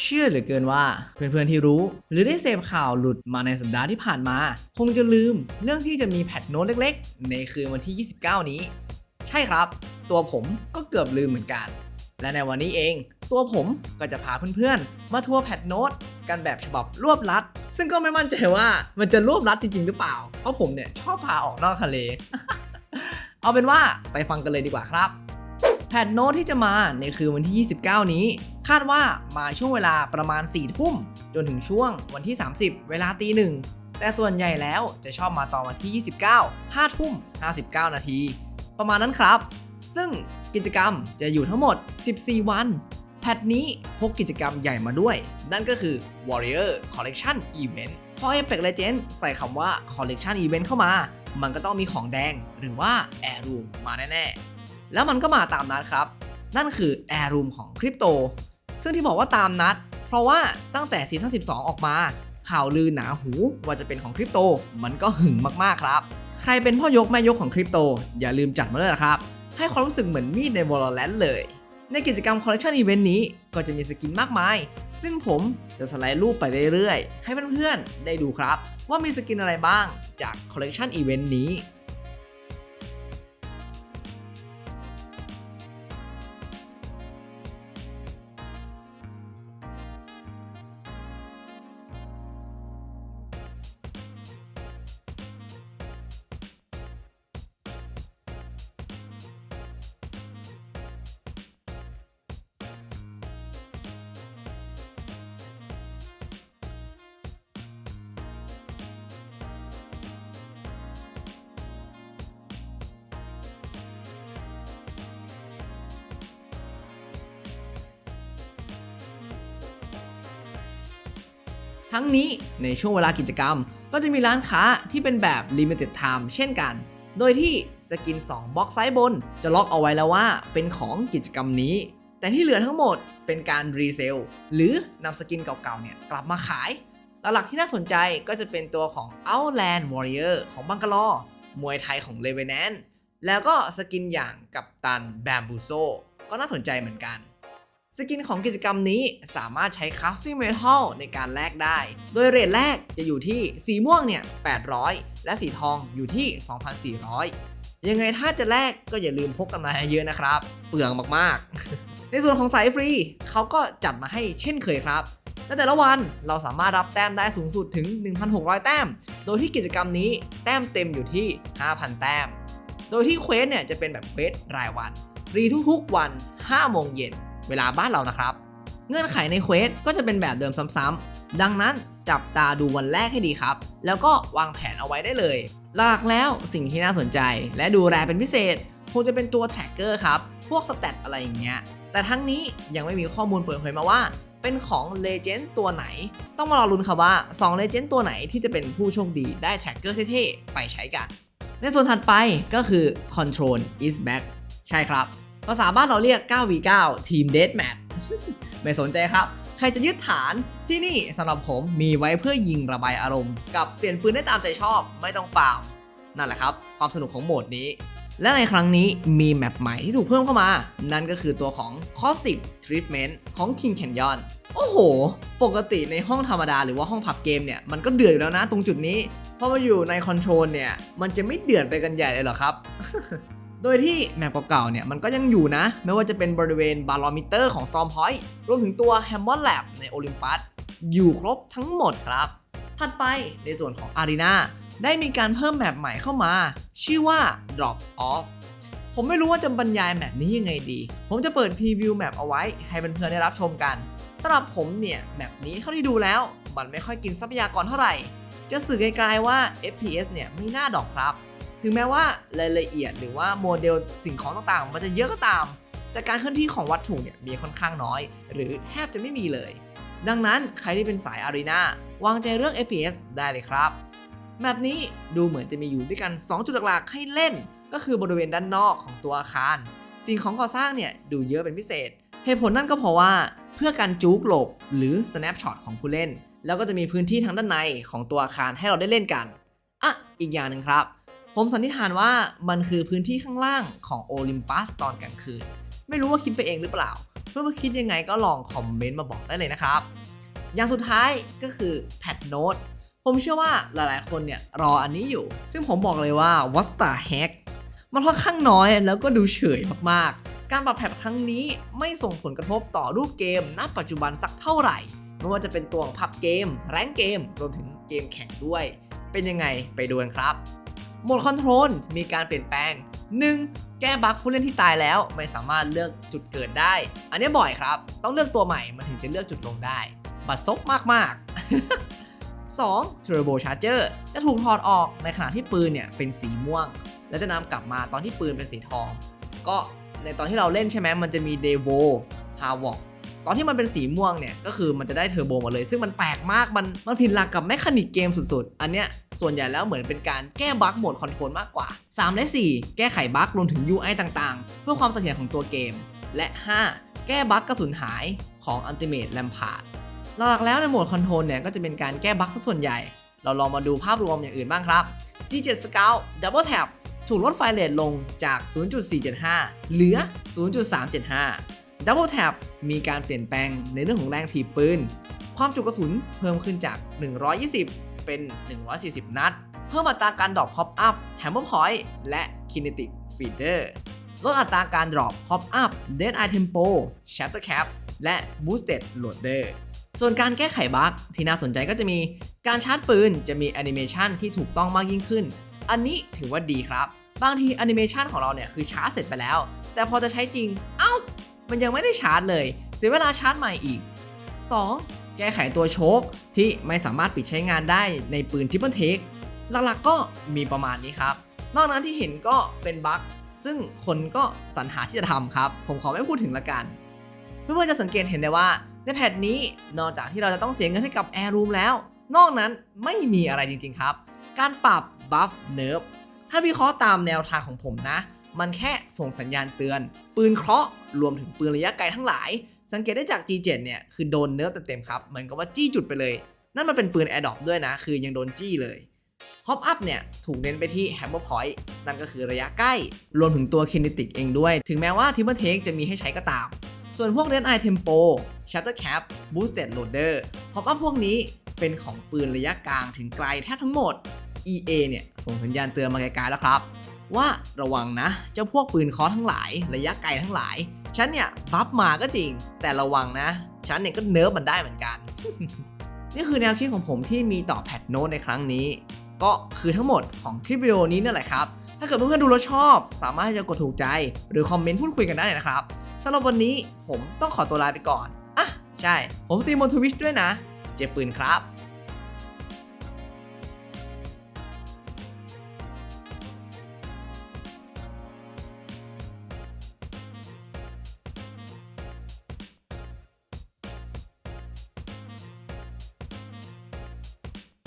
เชื่อเหลือเกินว่าเพื่อนๆที่รู้ หรือได้เสพข่าวหลุดมาในสัปดาห์ที่ผ่านมา คงจะลืมเรื่องที่จะมีแพทโน้ตเล็กๆ ในคืนวันที่ 29 นี้ ใช่ครับ ตัวผมก็เกือบลืมเหมือนกัน และในวันนี้เอง ตัวผมก็จะพาเพื่อนๆ มาทัวร์แพทโน้ตกันแบบฉบับรวบลัด ซึ่งก็ไม่มั่นใจว่ามันจะรวบลัดจริงๆหรือเปล่า เพราะผมเนี่ยชอบพาออกนอกทะเล เอาเป็นว่าไปฟังกันเลยดีกว่าครับ แพทโน้ตที่จะมาในคืนวันที่ 29 นี้ คาดว่ามาช่วงเวลาประมาณ4ทุ่มจนถึงช่วงวันที่ 30 เวลาตีหนึ่งแต่ส่วนใหญ่แล้วจะชอบมาตอนวันที่ 29 5ทุ่ม 59 นาที ประมาณนั้นครับ ซึ่งกิจกรรมจะอยู่ทั้งหมด 14 วัน แพทนี้พกกิจกรรมใหญ่มาด้วย นั่นก็คือ Warrior Collection Event พอ Apex Legends ใส่คำว่า Collection Event เข้ามา มันก็ต้องมีของแดงหรือว่า Air Room มาแน่ ๆ แล้วมันก็มาตามนัดครับ นั่นคือ Air Room ของคริปโต ซึ่งที่บอกว่าตามนัด เพราะว่าตั้งแต่ซีซั่น12 ออกมา ข่าวลือหนาหูว่าจะเป็นของคริปโต มันก็หึงมากๆครับ ใครเป็นพ่อยกแม่ยกของคริปโต อย่าลืมจัดมาเลยนะครับ ให้ความรู้สึกเหมือนมีดใน Valorant เลย ในกิจกรรม Collection Event นี้ก็จะมีสกินมากมาย ซึ่งผมจะสไลด์รูปไปเรื่อยๆ ให้เพื่อนๆได้ดูครับ ว่ามีสกินอะไรบ้างจาก Collection Event นี้ ทั้งนี้ในช่วงเวลากิจกรรม ก็จะมีร้านค้าที่เป็นแบบ Limited Time เช่นกัน โดยที่สกิน 2บล็อกซ้ายบน จะล็อกเอาไว้แล้วว่าเป็นของกิจกรรมนี้ แต่ที่เหลือทั้งหมดเป็นการรีเซลหรือนำสกินเก่าๆเนี่ยกลับมาขายหลักที่น่าสนใจก็จะเป็นตัวของ Outland Warrior ของบังกลอมวยไทยของ l e v e n a n t แล้วก็สกินอย่างกับตัน Bambuzo ก็น่าสนใจเหมือนกัน สกินของกิจกรรมนี้สามารถใช้ crafting metal ในการแลกได้ โดยเรทแรกจะอยู่ที่สีม่วงเนี่ย 800 และสีทองอยู่ที่ 2,400 ยังไงถ้าจะแลกก็อย่าลืมพกกันมาเยอะนะครับ เปลืองมากๆ ในส่วนของสายฟรีเขาก็จัดมาให้เช่นเคยครับและแต่ละวันเราสามารถรับแต้มได้สูงสุดถึง 1,600 แต้ม โดยที่กิจกรรมนี้แต้มเต็มอยู่ที่ 5,000 แต้ม โดยที่เควสเนี่ยจะเป็นแบบเควสรายวัน รีทุกๆวัน 5 โมงเย็น เวลาบ้านเรานะครับ เงื่อนไขในเควสก็จะเป็นแบบเดิมซ้ำๆดังนั้นจับตาดูวันแรกให้ดีครับ แล้วก็วางแผนเอาไว้ได้เลย หลักแล้วสิ่งที่น่าสนใจ และดูแลเป็นพิเศษคงจะเป็นตัวแทร็กเกอร์ครับ พวกสเตตอะไรอย่างเงี้ย แต่ทั้งนี้ยังไม่มีข้อมูลเปิดเผยมาว่า เป็นของเลเจนด์ตัวไหน ต้องมารอลุ้นครับว่า2เลเจนด์ตัวไหนที่จะเป็นผู้โชคดีได้แทร็กเกอร์เท่ๆไปใช้กัน ในส่วนถัดไปก็คือ Control is back ใช่ครับ ภาษาบ้านเราเรียก 9v9 Team Deathmatch ไม่สนใจครับ ใครจะยึดฐานที่นี่สำหรับผมมีไว้เพื่อยิงระบายอารมณ์ กับเปลี่ยนปืนได้ตามใจชอบไม่ต้องฟาร์นั่นแหละครับ ความสนุกของโหมดนี้ และในครั้งนี้มีแมปใหม่ที่ถูกเพิ่มเข้ามา นั่นก็คือตัวของ Caustic Treatment ของ King Canyon โอ้โห ปกติในห้องธรรมดาหรือว่าห้องผับเกมเนี่ย มันก็เดือดอยู่แล้วนะตรงจุดนี้พอมาอยู่ในคอนโทรลเนี่ย มันจะไม่เดือดไปกันใหญ่เลยเหรอครับ โดยที่แมปเก่าๆเนี่ยมันก็ยังอยู่นะ ไม่ว่าจะเป็นบริเวณบาลอมิเตอร์ของ Storm Point รวมถึงตัว h a m m o n Lab ใน Olympus อยู่ครบทั้งหมดครับ ถัดไปในส่วนของ Arena ได้มีการเพิ่มแมปใหม่เข้ามา ชื่อว่า Drop Off ผมไม่รู้ว่าจะบรรยายแมปนี้ยังไงดี ผมจะเปิดพรีวิวแมปเอาไว้ ให้เพื่อนๆได้รับชมกันสำหรับผมเนี่ยแมปนี้เท่าที่ดูแล้ว มันไม่ค่อยกินทรัพยากรเท่าไหร่ จะสื่อไกลๆว่า FPS เนี่ยไม่น่าดอกครับ ถึงแม้ว่ารายละเอียดหรือว่าโมเดลสิ่งของต่างๆ มันจะเยอะก็ตาม แต่การเคลื่อนที่ของวัตถุเนี่ยมีค่อนข้างน้อย หรือแทบจะไม่มีเลย ดังนั้นใครที่เป็นสายอารีนาวางใจเรื่อง FPS ได้เลยครับแมปนี้ดูเหมือนจะมีอยู่ด้วยกัน 2 จุดหลักๆให้เล่น ก็คือบริเวณด้านนอกของตัวอาคาร สิ่งของก่อสร้างเนี่ยดูเยอะเป็นพิเศษ เหตุผลนั่นก็เพราะว่าเพื่อการจูกหลบหรือ snapshot ของผู้เล่น แล้วก็จะมีพื้นที่ทางด้านในของตัวอาคารให้เราได้เล่นกัน อะ อีกอย่างหนึ่งครับ ผมสันนิษฐานว่ามันคือพื้นที่ข้างล่างของโอลิมปัสตอนกลางคืน ไม่รู้ว่าคิดไปเองหรือเปล่า เพื่อนๆคิดยังไงก็ลองคอมเมนต์มาบอกได้เลยนะครับ อย่างสุดท้ายก็คือแพทโน้ตผมเชื่อว่าหลายๆ คนเนี่ยรออันนี้อยู่ ซึ่งผมบอกเลยว่า what the heck มันค่อนข้างน้อยแล้วก็ดูเฉยมากๆ การปรับแพทครั้งนี้ไม่ส่งผลกระทบต่อรูปเกมณปัจจุบันสักเท่าไหร่ไม่ว่าจะเป็นตัวของพับเกม แรงเกม รวมถึงเกมแข่งด้วย เป็นยังไงไปดูกันครับ โหมดคอนโทรลมีการเปลี่ยนแปลง 1. แก้บั๊กผู้เล่นที่ตายแล้วไม่สามารถเลือกจุดเกิดได้ อันนี้บ่อยครับ ต้องเลือกตัวใหม่มันถึงจะเลือกจุดลงได้ บัดซบมากๆ 2. Turbo Charger จะถูกถอดออกในขณะที่ปืนเนี่ยเป็นสีม่วง แล้วจะนำกลับมาตอนที่ปืนเป็นสีทอง ก็ในตอนที่เราเล่นใช่ไหมมันจะมี Devo h a v o k ตอนที่มันเป็นสีม่วงเนี่ยก็คือมันจะได้เทอร์โบมาเลย ซึ่งมันแปลกมากมันมันผิดหลักกับแมคานิกเกมสุดๆ อันเนี้ยส่วนใหญ่แล้วเหมือนเป็นการแก้บั๊กโหมดคอนโทรลมากกว่า 3 และ 4 แก้ไขบั๊กรวมถึง UI ต่างๆ เพื่อความเสถียรของตัวเกม และ 5 แก้บั๊กกระสุนหายของ Ultimate Lampard หลักๆแล้วในโหมดคอนโทรลเนี่ยก็จะเป็นการแก้บั๊กซะส่วนใหญ่ เราลองมาดูภาพรวมอย่างอื่นบ้างครับ G7 Scout Double Tap ถูกลดไฟเรทลงจาก 0.475 เหลือ 0.375 Double Tap มีการเปลี่ยนแปลงในเรื่องของแรงถีบปืน ความจุกระสุนเพิ่มขึ้นจาก 120 เป็น 140 นัด เพิ่มอัตราการดรอป Pop Up Hammer Point และ Kinetic Feeder ลดอัตราการดรอป Pop Up Dead Eye Tempo Shatter Cap และ Boosted Loader ส่วนการแก้ไขบั๊กที่น่าสนใจก็จะมีการชาร์จปืนจะมีแอนิเมชันที่ถูกต้องมากยิ่งขึ้น อันนี้ถือว่าดีครับ บางทีแอนิเมชันของเราเนี่ยคือชาร์จเสร็จไปแล้ว แต่พอจะใช้จริง มันยังไม่ได้ชาร์จเลย เสียเวลาชาร์จใหม่อีก 2. แก้ไขตัวโชคที่ไม่สามารถปิดใช้งานได้ในปืนทิปเปิลเทคหลักๆก็มีประมาณนี้ครับ นอกนั้นที่เห็นก็เป็นบั๊กซึ่งคนก็สรรหาที่จะทำครับ ผมขอไม่พูดถึงละกันเพื่อนๆจะสังเกตเห็นได้ว่าในแพทนี้นอกจากที่เราจะต้องเสียเงินให้กับ Air Room แล้ว นอกนั้นไม่มีอะไรจริงๆครับ การปรับ Buff Nerf ถ้าวิเคราะห์ตามแนวทางของผมนะ มันแค่ส่งสัญญาณเตือน ปืนเคราะห์รวมถึงปืนระยะไกลทั้งหลาย สังเกตได้จาก G7 เนี่ยคือโดนเนิร์ฟเต็มๆครับเหมือนกับว่าจี้จุดไปเลย นั่นมันเป็นปืน Air d r o p ด้วยนะ คือยังโดนจี้เลย Hop Up เนี่ยถูกเน้นไปที่ Hammer Point นั่นก็คือระยะใกล้ รวมถึงตัว Kinetic เองด้วย ถึงแม้ว่า Timber Take จะมีให้ใช้ก็ตาม ส่วนพวก Dead Eye Tempo Shutter Cap Boosted Loader Hop Up พวกนี้เป็นของปืนระยะกลางถึงไกลแทบทั้งหมด EA เนี่ยส่งสัญญาณเตือนมาไกลๆแล้วครับ ว่าระวังนะเจ้าพวกปืนคอทั้งหลาย ระยะไกลทั้งหลาย ฉันเนี่ยบัฟมาก็จริง แต่ระวังนะ ฉันเนี่ยก็เนิร์ฟมันได้เหมือนกัน นี่คือแนวคิดของผมที่มีต่อแพทโน้ตในครั้งนี้ ก็คือทั้งหมดของคลิปวิดีโอนี้นั่นแหละครับ ถ้าเกิดเพื่อนๆดูแล้วชอบ สามารถที่จะกดถูกใจ หรือคอมเมนต์พูดคุยกันได้นะครับสำหรับวันนี้ผมต้องขอตัวลาไปก่อนอะใช่ ผมตีมอนทวิชด้วยนะ เจ็บปืนครับ